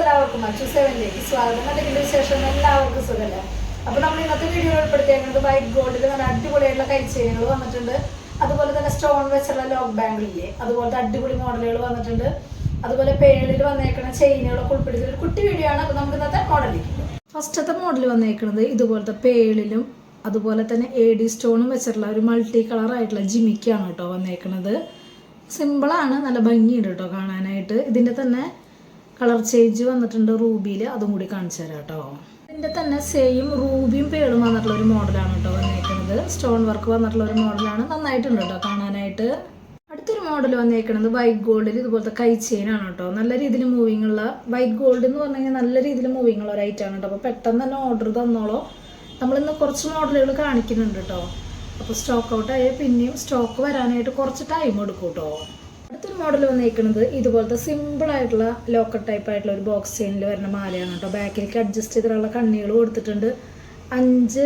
എല്ലാവർക്കും അച്ചു സെവനിലേക്ക് സ്വാഗതം. അല്ലെങ്കിൽ വിശേഷം. എല്ലാവർക്കും സുഖമല്ല അപ്പൊ നമ്മൾ ഇന്നത്തെ വീഡിയോ ഉൾപ്പെടുത്തിയേക്കുന്നത് വൈറ്റ് ഗോൾഡിൽ നല്ല അടിപൊളിയായിട്ടുള്ള കൈച്ചെയിനുകൾ വന്നിട്ടുണ്ട്. അതുപോലെ തന്നെ സ്റ്റോൺ വെച്ചുള്ള ലോക്ക് ബാങ്കിലില്ലേ അതുപോലത്തെ അടിപൊളി മോഡലുകൾ വന്നിട്ടുണ്ട്. അതുപോലെ പേളിൽ വന്നേക്കുന്ന ചെയിനുകളൊക്കെ ഉൾപ്പെടുത്തി ഒരു കുട്ടി വീഡിയോ ആണ്. അപ്പൊ നമുക്ക് ഇന്നത്തെ മോഡലിലേക്ക് ഫസ്റ്റത്തെ മോഡൽ വന്നേക്കുന്നത് ഇതുപോലത്തെ പേളിലും അതുപോലെ തന്നെ എ ഡി സ്റ്റോണും വെച്ചിട്ടുള്ള ഒരു മൾട്ടി കളർ ആയിട്ടുള്ള ജിമിക്കാണ് കേട്ടോ വന്നേക്കുന്നത്. സിമ്പിളാണ് നല്ല ഭംഗിയുണ്ട് കേട്ടോ കാണാനായിട്ട്. ഇതിന്റെ തന്നെ കളർ ചേഞ്ച് വന്നിട്ടുണ്ട് റൂബിയിൽ. അതും കൂടി കാണിച്ചു തരാം കേട്ടോ. ഇതിന്റെ തന്നെ സെയിം റൂബിയും പേളും വന്നിട്ടുള്ള ഒരു മോഡലാണ് കേട്ടോ വന്നേക്കുന്നത് സ്റ്റോൺ വർക്ക് വന്നിട്ടുള്ള ഒരു മോഡലാണ്. നന്നായിട്ടുണ്ട് കേട്ടോ കാണാനായിട്ട്. അടുത്തൊരു മോഡൽ വന്നേക്കുന്നത് വൈറ്റ് ഗോൾഡിൽ ഇതുപോലത്തെ കൈ ചെയിനാണ് കേട്ടോ. നല്ല രീതിയിൽ മൂവിങ് ഉള്ള വൈറ്റ് ഗോൾഡ് എന്ന് പറഞ്ഞു കഴിഞ്ഞാൽ നല്ല രീതിയിൽ മൂവിങ് ഉള്ള ഒരു ഐറ്റം ആണ് കേട്ടോ. അപ്പോൾ പെട്ടെന്ന് തന്നെ ഓർഡർ തന്നോളൂ. നമ്മളിന്ന് കുറച്ച് മോഡലുകൾ കാണിക്കുന്നുണ്ട് കേട്ടോ. അപ്പോൾ സ്റ്റോക്ക് ഔട്ട് ആയാൽ പിന്നെയും സ്റ്റോക്ക് വരാനായിട്ട് കുറച്ച് ടൈം എടുക്കും കേട്ടോ. അടുത്തൊരു മോഡൽ വന്നിരിക്കുന്നത് ഇതുപോലത്തെ സിമ്പിൾ ആയിട്ടുള്ള ലോക്കർ ടൈപ്പ് ആയിട്ടുള്ള ഒരു ബോക്സ് ചെയിനിൽ വരുന്ന മാലയാണ് കേട്ടോ ബാക്കിലേക്ക് അഡ്ജസ്റ്റ് ചെയ്തിട്ടുള്ള കണ്ണികൾ കൊടുത്തിട്ടുണ്ട്. അഞ്ച്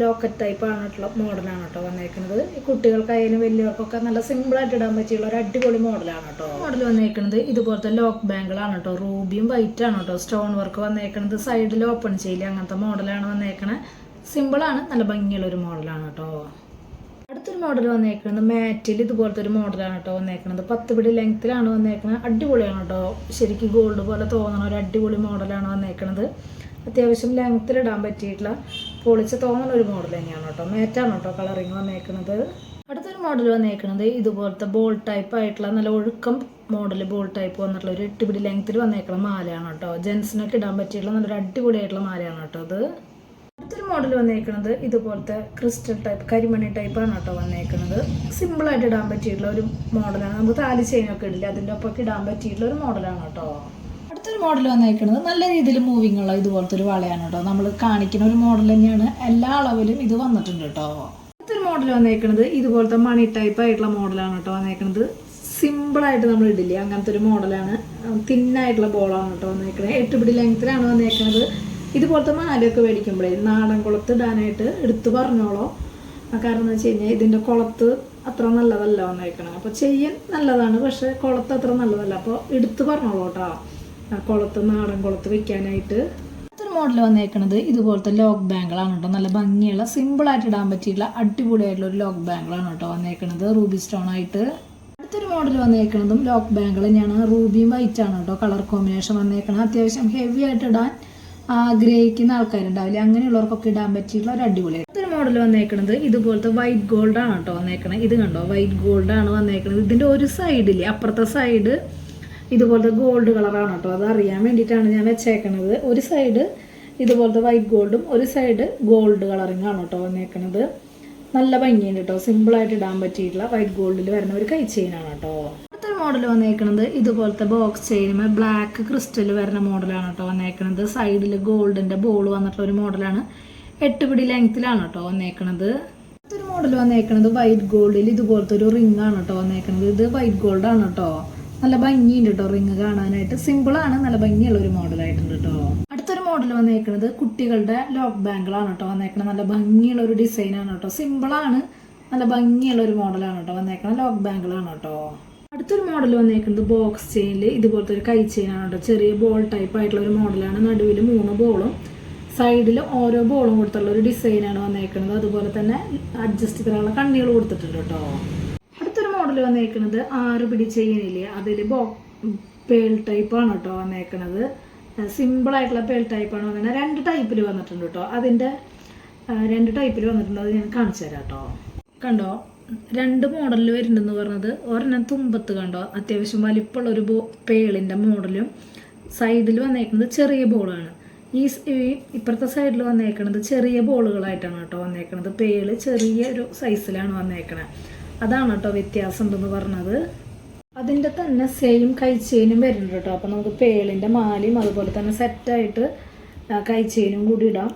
ലോക്കറ്റ് ടൈപ്പ് ആയിട്ടുള്ള മോഡലാണ് കേട്ടോ വന്നേക്കുന്നത് ഈ കുട്ടികൾക്കായാലും വലിയവർക്കൊക്കെ നല്ല സിമ്പിൾ ആയിട്ട് ഇടാൻ പറ്റിയുള്ള ഒരു അടിപൊളി മോഡലാണ് കേട്ടോ മോഡൽ വന്നേക്കുന്നത് ഇതുപോലത്തെ ലോക്ക് ബാങ്കിളാണ് കേട്ടോ റൂബിയും വൈറ്റ് ആണ് കേട്ടോ സ്റ്റോൺ വർക്ക് വന്നേക്കുന്നത് സൈഡിൽ ഓപ്പൺ ചെയ്യില്ല അങ്ങനത്തെ മോഡലാണ് വന്നേക്കണത് സിമ്പിളാണ് നല്ല ഭംഗിയുള്ള ഒരു മോഡലാണ് കേട്ടോ അടുത്തൊരു മോഡൽ വന്നേക്കുന്നത് മാറ്റിൽ ഇതുപോലത്തെ ഒരു മോഡലാണ് കേട്ടോ വന്നേക്കുന്നത് പത്ത് പിടി ലെങ്ത്തിലാണ് വന്നേക്കുന്നത് അടിപൊളിയാണ് കേട്ടോ. ശരിക്കും ഗോൾഡ് പോലെ തോന്നണ ഒരു അടിപൊളി മോഡലാണ് വന്നേക്കുന്നത് അത്യാവശ്യം ലെങ്ത്തിലിടാൻ പറ്റിയിട്ടുള്ള പൊളിച്ച് തോന്നുന്ന ഒരു മോഡൽ തന്നെയാണ് കേട്ടോ. മാറ്റാണ് കേട്ടോ കളറിങ് വന്നേക്കുന്നത് അടുത്തൊരു മോഡൽ വന്നേക്കുന്നത് ഇതുപോലത്തെ ബോൾ ടൈപ്പ് ആയിട്ടുള്ള നല്ല ഒഴുക്കം മോഡൽ ബോൾ ടൈപ്പ് വന്നിട്ടുള്ള ഒരു എട്ട് പിടി ലെങ്ത്തിൽ വന്നേക്കുന്ന മാലയാണ് കേട്ടോ. ജെൻസിനൊക്കെ ഇടാൻ പറ്റിയിട്ടുള്ള നല്ലൊരു അടിപൊളിയായിട്ടുള്ള മാലയാണ് കേട്ടോ അത്. അടുത്തൊരു മോഡൽ വന്നേക്കുന്നത് ഇതുപോലത്തെ ക്രിസ്റ്റൽ ടൈപ്പ് കരിമണി ടൈപ്പാണ് കേട്ടോ വന്നേക്കുന്നത് സിമ്പിളായിട്ട് ഇടാൻ പറ്റിയിട്ടുള്ള ഒരു മോഡലാണ് നമുക്ക് താലി ചെയിനൊക്കെ ഇടില്ല അതിന്റെ ഒപ്പം ഇടാൻ പറ്റിയിട്ടുള്ള ഒരു മോഡലാണ് കേട്ടോ. അടുത്തൊരു മോഡൽ വന്നേക്കുന്നത് നല്ല രീതിയിൽ മൂവിങ് ഉള്ള ഇതുപോലത്തെ ഒരു വളയാണ് കേട്ടോ. നമ്മൾ കാണിക്കുന്ന ഒരു മോഡൽ തന്നെയാണ്. എല്ലാ അളവിലും ഇത് വന്നിട്ടുണ്ട് കേട്ടോ. അടുത്തൊരു മോഡൽ വന്നേക്കുന്നത് ഇതുപോലത്തെ മണി ടൈപ്പ് ആയിട്ടുള്ള മോഡലാണ് കേട്ടോ വന്നേക്കുന്നത് സിമ്പിളായിട്ട് നമ്മൾ ഇടില്ലേ അങ്ങനത്തെ ഒരു മോഡലാണ് തിന്നായിട്ടുള്ള ബോളാണ് കേട്ടോ വന്നേക്കുന്നത് എട്ടുപിടി ലെങ്ത്തിലാണ് വന്നേക്കുന്നത് ഇതുപോലത്തെ മാലയൊക്കെ മേടിക്കുമ്പോഴേ നാടൻ കുളത്ത് ഇടാനായിട്ട് എടുത്തു പറഞ്ഞോളോ. കാരണം എന്ന് വെച്ച് കഴിഞ്ഞാൽ ഇതിന്റെ കുളത്ത് അത്ര നല്ലതല്ല വന്നേക്കണം. അപ്പോൾ ചെയ്യാൻ നല്ലതാണ് പക്ഷേ കുളത്ത് അത്ര നല്ലതല്ല. അപ്പോൾ എടുത്തു പറഞ്ഞോളൂ കേട്ടോ കുളത്ത് നാടൻ കുളത്ത് വെക്കാനായിട്ട്. അടുത്തൊരു മോഡൽ വന്നേക്കണത് ഇതുപോലത്തെ ലോക്ക് ബാങ്കുകളാണ് കേട്ടോ നല്ല ഭംഗിയുള്ള സിമ്പിളായിട്ട് ഇടാൻ പറ്റിയിട്ടുള്ള അടിപൊളിയായിട്ടുള്ള ഒരു ലോക്ക് ബാങ്കുകളാണ് കേട്ടോ വന്നേക്കണത് റൂബി സ്റ്റോൺ ആയിട്ട്. അടുത്തൊരു മോഡൽ വന്നേക്കണതും ലോക്ക് ബാങ്കുകൾ തന്നെയാണ്. റൂബിയും വൈറ്റ് ആണ് കേട്ടോ കളർ കോമ്പിനേഷൻ വന്നേക്കണം അത്യാവശ്യം ഹെവി ആയിട്ട് ഇടാൻ ആഗ്രഹിക്കുന്ന ആൾക്കാരുണ്ടാവില്ല? അങ്ങനെയുള്ളവർക്കൊക്കെ ഇടാൻ പറ്റിയിട്ടുള്ള ഒരു അടിപൊളി അടുത്തൊരു മോഡൽ വന്നേക്കണത് ഇതുപോലത്തെ വൈറ്റ് ഗോൾഡ് ആണ് കേട്ടോ വന്നേക്കണത് ഇത് കണ്ടോ? വൈറ്റ് ഗോൾഡ് ആണ് വന്നേക്കണത്. ഇതിന്റെ ഒരു സൈഡിൽ അപ്പുറത്തെ സൈഡ് ഇതുപോലത്തെ ഗോൾഡ് കളറാണ് കേട്ടോ അത് അറിയാൻ വേണ്ടിയിട്ടാണ് ഞാൻ വെച്ചേക്കണത്. ഒരു സൈഡ് ഇതുപോലത്തെ വൈറ്റ് ഗോൾഡും ഒരു സൈഡ് ഗോൾഡ് കളറിംഗ് ആണ് കേട്ടോ വന്നേക്കണത്. നല്ല ഭംഗിയുണ്ട് കേട്ടോ സിമ്പിളായിട്ട് ഇടാൻ പറ്റിയിട്ടുള്ള വൈറ്റ് ഗോൾഡിൽ വരുന്ന ഒരു കൈ ചെയിനാണ് കേട്ടോ മോഡൽ വന്നേക്കണത് ഇതുപോലത്തെ ബോക്സ് ചെയിനുമേ ബ്ലാക്ക് ക്രിസ്റ്റൽ വരുന്ന മോഡലാണ് കേട്ടോ വന്നേക്കണത്. സൈഡിൽ ഗോൾഡിന്റെ ബോൾ വന്നിട്ടുള്ള ഒരു മോഡലാണ് എട്ട് പിടി ലെങ്ത്തിലാണ് കേട്ടോ വന്നേക്കണത്. അടുത്തൊരു മോഡൽ വന്നേക്കണത് വൈറ്റ് ഗോൾഡിൽ ഇതുപോലത്തെ ഒരു റിംഗ് ആണ് കേട്ടോ വന്നേക്കണത്. ഇത് വൈറ്റ് ഗോൾഡ് ആണ് കേട്ടോ നല്ല ഭംഗിയുണ്ട് കേട്ടോ റിംഗ് കാണാനായിട്ട്. സിമ്പിൾ ആണ് നല്ല ഭംഗിയുള്ള ഒരു മോഡലായിട്ടുണ്ട് കേട്ടോ അടുത്തൊരു മോഡൽ വന്നേക്കുന്നത് കുട്ടികളുടെ ലോക്ക് ബാങ്കിളാണ് കേട്ടോ വന്നേക്കുന്നത് നല്ല ഭംഗിയുള്ള ഒരു ഡിസൈനാണ് കേട്ടോ സിമ്പിൾ ആണ് നല്ല ഭംഗിയുള്ള ഒരു മോഡലാണ് കേട്ടോ വന്നേക്കുന്നത് ലോക്ക് ബാങ്കിളാണ് കേട്ടോ അടുത്തൊരു മോഡൽ വന്നേക്കുന്നത് ബോക്സ് ചെയിനിൽ ഇതുപോലത്തെ ഒരു കൈ ചെയിനാണ് കേട്ടോ. ചെറിയ ബോൾ ടൈപ്പ് ആയിട്ടുള്ള ഒരു മോഡലാണ് നടുവിൽ മൂന്ന് ബോളും സൈഡിൽ ഓരോ ബോളും കൊടുത്തുള്ള ഒരു ഡിസൈനാണ് വന്നേക്കുന്നത്. അതുപോലെ തന്നെ അഡ്ജസ്റ്റ് ചെയ്തിട്ടുള്ള കണ്ണികൾ കൊടുത്തിട്ടുണ്ട് കേട്ടോ. അടുത്തൊരു മോഡൽ വന്നേക്കുന്നത് ആറ് പിടി ചെയിനില്ലേ അതിൽ ബോ പേൾ ടൈപ്പാണ് കേട്ടോ വന്നേക്കുന്നത് സിമ്പിൾ ആയിട്ടുള്ള പേൾ ടൈപ്പാണ് വന്നത് രണ്ട് ടൈപ്പിൽ വന്നിട്ടുണ്ട് കേട്ടോ. അതിന്റെ രണ്ട് ടൈപ്പിൽ വന്നിട്ടുണ്ട്. അത് ഞാൻ കാണിച്ചു തരാം കേട്ടോ. കണ്ടോ? രണ്ട് മോഡലിൽ വരുന്നുണ്ടെന്ന് പറഞ്ഞത്. ഒരെണ്ണം തുമ്പത്ത് കണ്ടോ? അത്യാവശ്യം വലിപ്പമുള്ള ഒരു ബോ പേളിന്റെ മോഡലും സൈഡിൽ വന്നേക്കുന്നത് ചെറിയ ബോളാണ് ഈ ഇപ്പുറത്തെ സൈഡിൽ വന്നേക്കുന്നത് ചെറിയ ബോളുകളായിട്ടാണ് കേട്ടോ വന്നേക്കുന്നത് പേൾ ചെറിയ ഒരു സൈസിലാണ് വന്നേക്കണത് അതാണ് കേട്ടോ വ്യത്യാസം ഉണ്ടെന്ന് പറഞ്ഞത്. അതിന്റെ തന്നെ സെയിം കൈച്ചെയിനും വരുന്നുണ്ട് കേട്ടോ. അപ്പോൾ നമുക്ക് പേളിന്റെ മാലയും അതുപോലെ തന്നെ സെറ്റായിട്ട് കൈച്ചെയിനും കൂടി ഇടാം.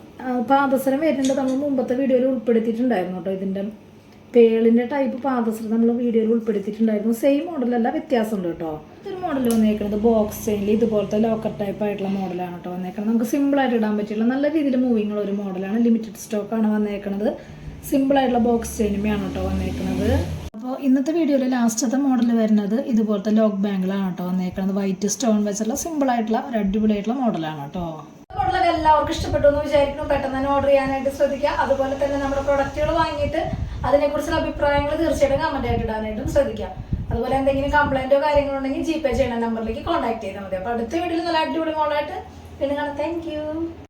പാദസരം വരുന്നുണ്ട്. നമ്മൾ മുമ്പത്തെ വീഡിയോയിൽ ഉൾപ്പെടുത്തിയിട്ടുണ്ടായിരുന്നു കേട്ടോ ഇതിന്റെ പേളിന്റെ ടൈപ്പ് പാദസരം നമ്മൾ വീഡിയോയിൽ ഉൾപ്പെടുത്തിയിട്ടുണ്ടായിരുന്നു. സെയിം മോഡലല്ല വ്യത്യാസമുണ്ട് കേട്ടോ. ഇതൊരു മോഡൽ വന്നേക്കുന്നത് ബോക്സ് ചെയിനിൽ ഇതുപോലത്തെ ലോക്കർ ടൈപ്പ് ആയിട്ടുള്ള മോഡലാണ് കേട്ടോ വന്നേക്കുന്നത് നമുക്ക് സിമ്പിളായിട്ട് ഇടാൻ പറ്റില്ല. നല്ല രീതിയിൽ മൂവിങ് ഉള്ള ഒരു മോഡലാണ് ലിമിറ്റഡ് സ്റ്റോക്കാണ് വന്നേക്കുന്നത് സിമ്പിളായിട്ടുള്ള ബോക്സ് ചെയിനുമാണ് കേട്ടോ വന്നേക്കുന്നത് അപ്പോൾ ഇന്നത്തെ വീഡിയോയിൽ ലാസ്റ്റത്തെ മോഡൽ വരുന്നത് ഇതുപോലത്തെ ലോക്ക് ബാങ്കിലാണ് കേട്ടോ വന്നേക്കുന്നത് വൈറ്റ് സ്റ്റോൺ വെച്ചുള്ള സിമ്പിൾ ആയിട്ടുള്ള ഒരു അടിപൊളിയായിട്ടുള്ള മോഡലാണ് കേട്ടോ. മോഡലൊക്കെ എല്ലാവർക്കും ഇഷ്ടപ്പെട്ടു എന്ന് വിചാരിക്കുന്നു. പെട്ടെന്ന് തന്നെ ഓർഡർ ചെയ്യാനായിട്ട് ശ്രദ്ധിക്കുക. അതുപോലെ തന്നെ നമ്മുടെ പ്രൊഡക്റ്റുകൾ വാങ്ങിയിട്ട് അതിനെക്കുറിച്ചുള്ള അഭിപ്രായങ്ങൾ തീർച്ചയായിട്ടും കമന്റ് ആയിട്ട് ഇടാനായിട്ടും ശ്രദ്ധിക്കാം. അതുപോലെ എന്തെങ്കിലും കംപ്ലൈന്റോ കാര്യങ്ങളോ ഉണ്ടെങ്കിൽ ജി പേ ചെയ്യുന്ന നമ്പറിലേക്ക് കോൺടാക്ട് ചെയ്താൽ മതി. അപ്പോൾ അടുത്ത വീട്ടിൽ നല്ല അടിപൊളി മോളായിട്ട് പിന്നെ കാണാം. താങ്ക്